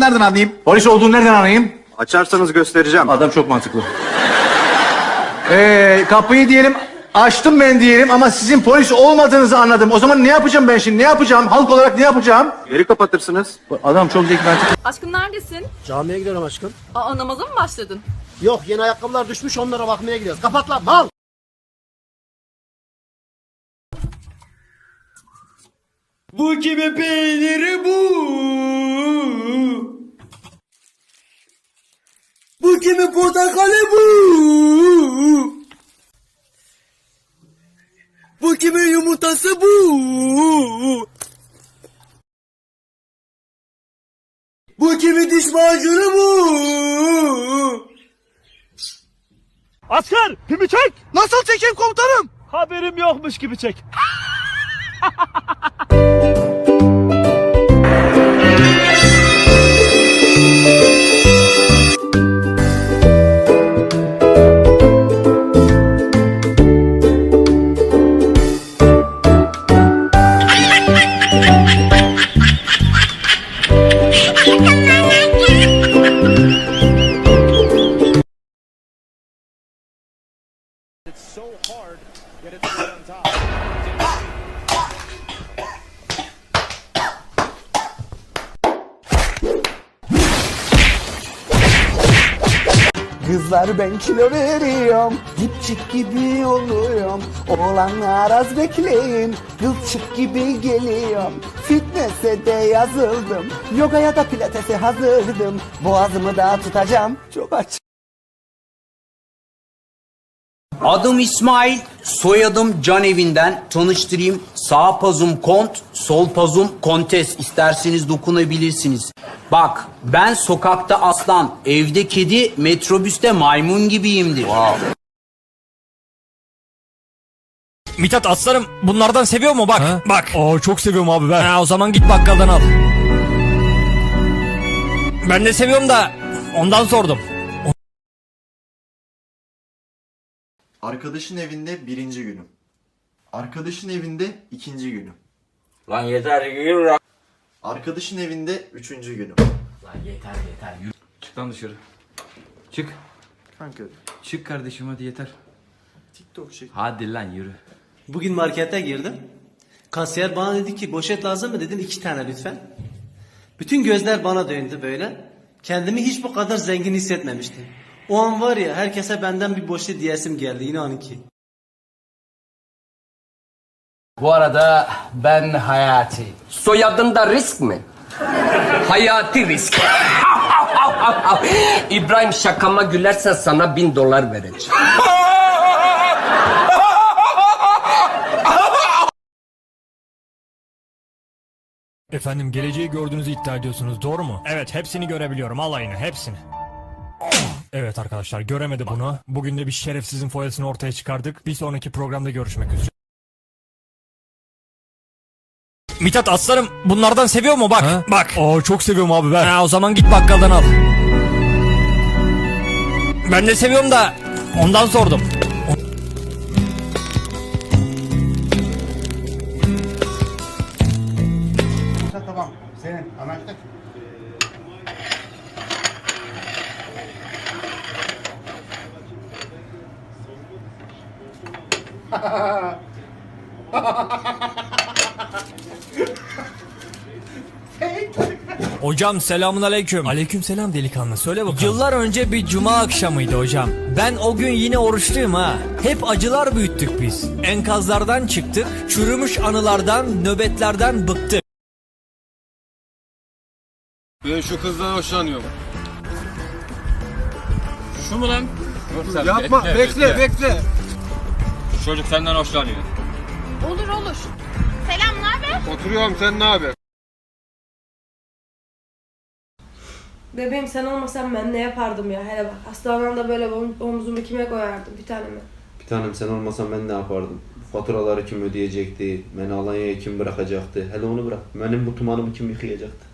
Nereden anlayayım? Polis olduğunu nereden anlayayım? Açarsanız göstereceğim. Adam çok mantıklı. Ee, kapıyı diyelim açtım ben diyelim ama sizin polis olmadığınızı anladım. O zaman ne yapacağım ben şimdi? Ne yapacağım? Halk olarak ne yapacağım? Geri kapatırsınız. Adam çok zeki mantıklı. Aşkım neredesin? Camiye gidiyorum aşkım. Aa namaza mı başladın? Yok yeni ayakkabılar düşmüş onlara bakmaya gidiyoruz. Kapat lan mal. Bu kimin peyniri bu? Bu kimin portakalı bu? Bu kimin yumurtası bu? Bu kimin diş macunu bu? Asker pimi çek. Nasıl çekeyim komutanım? Haberim yokmuş gibi çek. Kızlar ben kilo veriyorum Dipçik gibi oluyorum. Oğlanlar az bekleyin Kılçık gibi geliyorum. Fitness'e de yazıldım Yogaya da pilatese hazırdım. Boğazımı da tutacağım Çok aç Adım İsmail, soyadım Can Evinden. Tanıştırayım. Sağ pazum kont, sol pazum kontes. İsterseniz dokunabilirsiniz. Bak, ben sokakta aslan, evde kedi, metrobüste maymun gibiyimdir. Mithat aslanım bunlardan seviyor mu bak? Bak. Oo çok seviyorum abi ben. Ha, o zaman git bakkaldan al. Ben de seviyorum da ondan sordum. Arkadaşın evinde birinci günüm. Arkadaşın evinde ikinci günüm. Lan yeter, yürü. Arkadaşın evinde üçüncü günüm. Lan yeter yeter, yürü. Çık lan dışarı. Çık. Kanka Çık kardeşim hadi yeter. TikTok çek. Hadi lan yürü. Bugün markete girdim. Kasiyer bana dedi ki poşet lazım mı dedim iki tane lütfen. Bütün gözler bana döndü böyle. Kendimi hiç bu kadar zengin hissetmemiştim. O an var ya herkese benden bir poşet diyesim geldi inanın ki. Bu arada ben Hayati. Soyadın da risk mi? Hayati risk. İbrahim şakama gülersen sana bin dolar vereceğim. Efendim geleceği gördüğünüzü iddia ediyorsunuz doğru mu? Evet hepsini görebiliyorum alayını hepsini. Evet arkadaşlar göremedi bunu. Bugün de bir şerefsizin foyasını ortaya çıkardık. Bir sonraki programda görüşmek üzere. Mithat aslanım bunlardan seviyor mu bak? Bak. Oo çok seviyorum abi ben. Ha, o zaman git bakkaldan al. Ben de seviyorum da ondan sordum. Hocam selamun aleyküm. Aleyküm selam delikanlı söyle bakalım. Yıllar önce bir cuma akşamıydı hocam. Ben o gün yine oruçluyum ha. Hep acılar büyüttük biz. Enkazlardan çıktık. Çürümüş anılardan, nöbetlerden bıktık. Ben şu kızdan hoşlanıyorum. Şu mu lan? Yapma bekle bekle. Çocuk senden hoşlanıyor. Olur olur. Selam ne haber? Oturuyorum sen ne haber? Bebeğim sen olmasan ben ne yapardım ya hele bak. Hastanede böyle om- omzumu kime koyardım bir tane mi? Bir tanem sen olmasan ben ne yapardım? Faturaları kim ödeyecekti? Beni Alanya'ya kim bırakacaktı? Hele onu bırak. Benim bu tumanımı kim yıkayacaktı?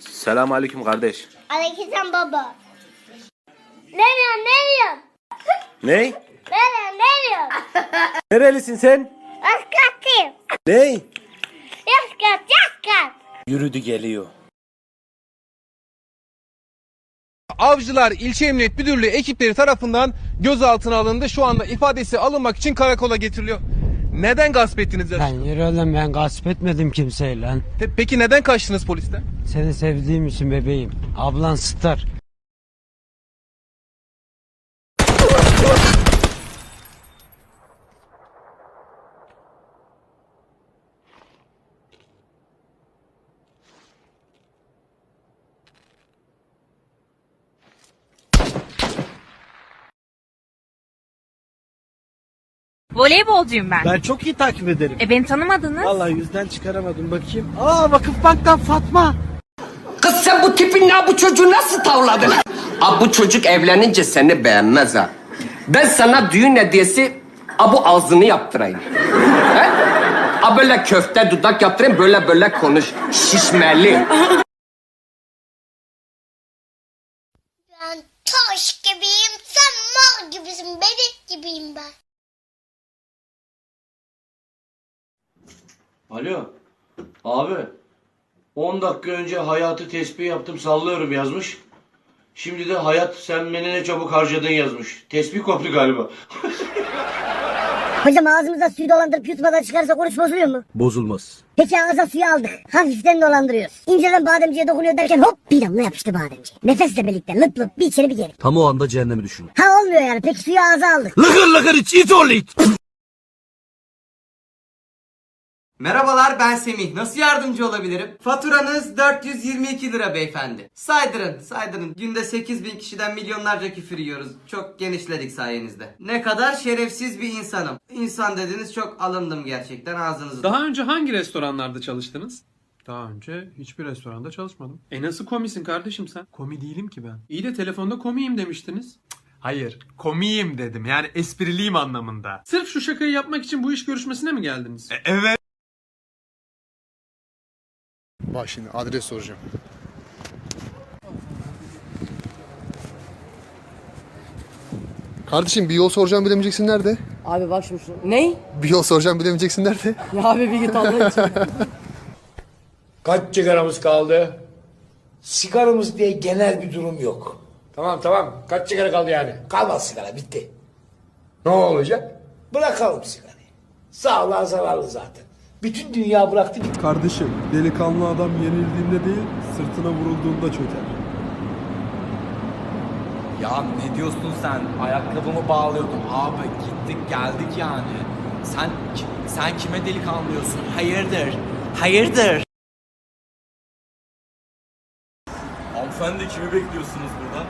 Selam aleyküm kardeş. Aleyküm baba. Ne diyorsun ne diyorsun? Ne? Ne diyorsun ne diyorsun? Nerelisin sen? Askatayım. Ne? Yaskat yaskat. Yürüdü geliyor. Avcılar İlçe Emniyet Müdürlüğü ekipleri tarafından gözaltına alındı. Şu anda ifadesi alınmak için karakola getiriliyor. Neden gasp ettiniz? Ben yürü oğlum ben gasp etmedim. Pe- Peki neden kaçtınız polisten? Seni sevdiğim için bebeğim. Ablan star. Voleybolcuyum ben. Ben çok iyi takip ederim. E beni tanımadınız. Vallahi yüzden çıkaramadım bakayım. Aa Vakıfbank'tan Fatma. Kız sen bu tipinle bu çocuğu nasıl tavladın? Abi bu çocuk evlenince seni beğenmez ha. Ben sana düğün hediyesi a bu ağzını yaptırayım. He? A böyle köfte dudak yaptırayım böyle böyle konuş. Şişmeli. Ben taş gibiyim, sen mal gibisin, bebek gibiyim ben. Alo. Abi. 10 dakika önce hayatı tespih yaptım sallıyorum yazmış. Şimdi de hayat sen beni ne çabuk harcadın yazmış. Tespih koptu galiba. Hocam ağzımıza suyu dolandırıp yutmadan çıkarsa oruç bozuluyor mu? Bozulmaz. Peki ağza suyu aldık. Hafiften dolandırıyoruz. İnceden bademciye dokunuyor derken hop bir damla yapıştı bademci. Nefesle birlikte lıp lıp bir içeri bir geri. Tam o anda cehennemi düşün. Ha olmuyor yani. Peki suyu ağza aldık. Lıkır lıkır iç it ol it. Merhabalar ben Semih. Nasıl yardımcı olabilirim? Faturanız 422 lira beyefendi. Saydırın, saydırın. Günde 8000 kişiden milyonlarca küfür yiyoruz. Çok genişledik sayenizde. Ne kadar şerefsiz bir insanım. İnsan dediniz çok alındım gerçekten ağzınızı. Daha önce hangi restoranlarda çalıştınız? Daha önce hiçbir restoranda çalışmadım. E nasıl komisin kardeşim sen? Komi değilim ki ben. İyi de telefonda komiyim demiştiniz. Hayır, komiyim dedim. Yani espriliyim anlamında. Sırf şu şakayı yapmak için bu iş görüşmesine mi geldiniz? evet. Bak şimdi adres soracağım. Kardeşim bir yol soracağım bilemeyeceksin nerede? Abi bak şimdi şu. Ney? Bir yol soracağım bilemeyeceksin nerede? Ya abi bir git Allah için. Kaç sigaramız kaldı? Sigaramız diye genel bir durum yok. Tamam tamam. Kaç sigara kaldı yani? Kalmaz sigara bitti. Ne olacak? Bırakalım sigarayı. Sağlığa zararlı zaten. Bütün dünya bıraktı gitti. Kardeşim, delikanlı adam yenildiğinde değil, sırtına vurulduğunda çöker. Ya ne diyorsun sen? Ayakkabımı bağlıyordum abi. Gittik geldik yani. Sen sen kime delikanlıyorsun? Hayırdır? Hayırdır? Hanımefendi kimi bekliyorsunuz burada?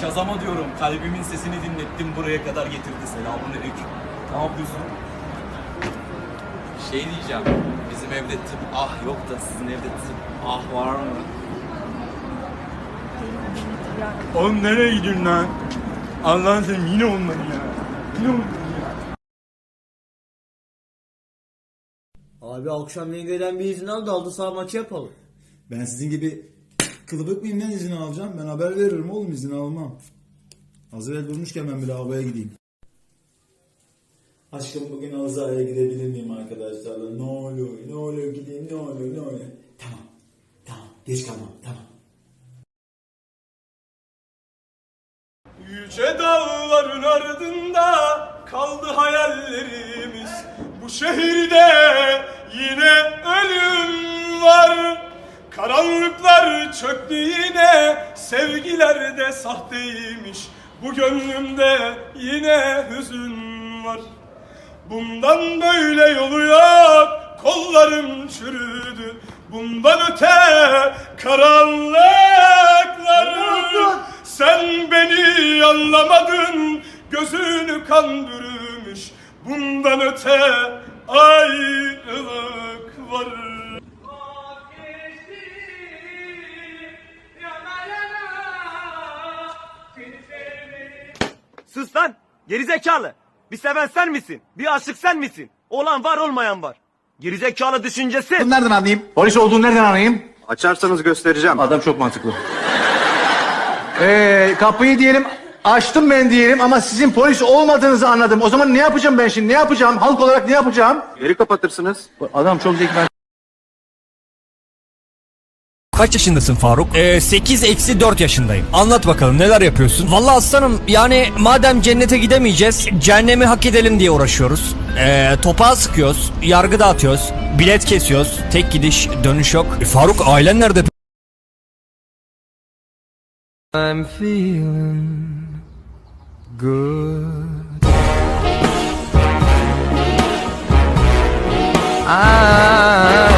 Şazama diyorum. Kalbimin sesini dinlettim buraya kadar getirdi. Selamun aleyküm. Ne yapıyorsun? Şey diyeceğim. Bizim evde tıp ah yok da sizin evde tıp ah var mı? Oğlum nereye gidiyorsun lan? Allah'ın sen yine onları ya. Yine onları ya. Abi akşam yengeden bir izin al da aldı sağ maçı yapalım. Ben sizin gibi kılıbık mıyım lan izin alacağım? Ben haber veririm oğlum izin almam. Hazır el durmuşken ben bir lavaboya gideyim. Aşkım bugün halı sahaya gidebilir miyim arkadaşlarla? Ne oluyor? Ne oluyor? Gideyim ne oluyor? Ne oluyor? Tamam. Tamam. Geç kalmam. Tamam. Yüce dağların ardında kaldı hayallerimiz. Bu şehirde yine ölüm var. Karanlıklar çöktü yine, sevgiler de sahteymiş. Bu gönlümde yine hüzün var. Bundan böyle yolu yok, kollarım çürüdü. Bundan öte karanlıklar. Sen beni anlamadın, gözünü kan bürümüş. Bundan öte ayrılık var. Sus lan! Gerizekalı! Bir seven sen misin? Bir aşık sen misin? Olan var olmayan var. Gerizekalı düşüncesi. Bunu nereden anlayayım? Polis olduğunu nereden anlayayım? Açarsanız göstereceğim. Adam çok mantıklı. Ee, kapıyı diyelim açtım ben diyelim ama sizin polis olmadığınızı anladım. O zaman ne yapacağım ben şimdi? Ne yapacağım? Halk olarak ne yapacağım? Geri kapatırsınız. Adam çok zeki. Kaç yaşındasın Faruk? Ee, 8 eksi 4 yaşındayım. Anlat bakalım neler yapıyorsun? Valla aslanım yani madem cennete gidemeyeceğiz cehennemi hak edelim diye uğraşıyoruz. Ee, topağı sıkıyoruz, yargı dağıtıyoruz, bilet kesiyoruz. Tek gidiş dönüş yok. E, Faruk ailen nerede? I'm feeling good. I